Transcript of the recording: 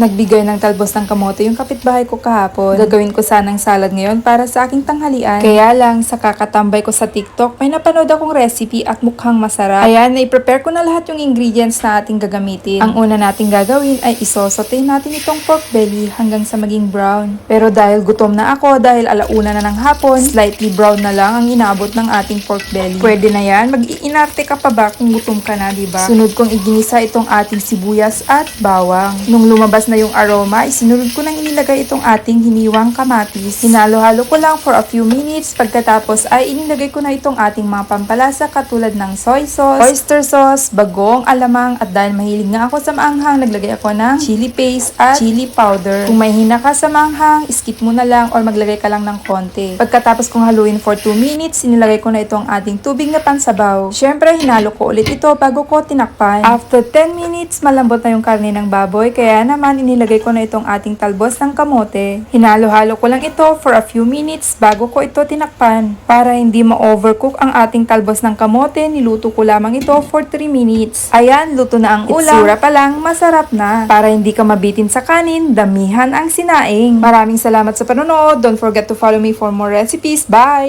Nagbigay ng talbos ng kamote yung kapitbahay ko kahapon. Gagawin ko sanang salad ngayon para sa aking tanghalian. Kaya lang, sa kakatambay ko sa TikTok, may napanood akong recipe at mukhang masarap. Ayan, na-prepare ko na lahat yung ingredients na ating gagamitin. Ang una nating gagawin ay isosote natin itong pork belly hanggang sa maging brown. Pero dahil gutom na ako, dahil alauna na ng hapon, slightly brown na lang ang inaabot ng ating pork belly. Pwede na yan, mag-iinarte ka pa ba kung gutom ka na, di ba? Sunod kong iginisa itong ating sibuyas at bawang. Nung lumabas na yung aroma, isinunod ko nang inilagay itong ating hiniwang kamatis. Hinalo-halo ko lang for a few minutes. Pagkatapos ay inilagay ko na itong ating mga pampalasa katulad ng soy sauce, oyster sauce, bagong, alamang at dahil mahilig nga ako sa maanghang, naglagay ako ng chili paste at chili powder. Kung may hina ka sa maanghang, skip mo na lang or maglagay ka lang ng konti. Pagkatapos kong haluin for 2 minutes, inilagay ko na itong ating tubig na pansabaw. Syempre, hinalo ko ulit ito bago ko tinakpan. After 10 minutes, malambot na yung karne ng baboy, kaya naman inilagay ko na itong ating talbos ng kamote. Hinalo-halo ko lang ito for a few minutes bago ko ito tinakpan. Para hindi ma-overcook ang ating talbos ng kamote, niluto ko lamang ito for 3 minutes. Ayan, luto na ang ulam. Itsura pa lang, masarap na. Para hindi ka mabitin sa kanin, damihan ang sinaing. Maraming salamat sa panonood. Don't forget to follow me for more recipes. Bye!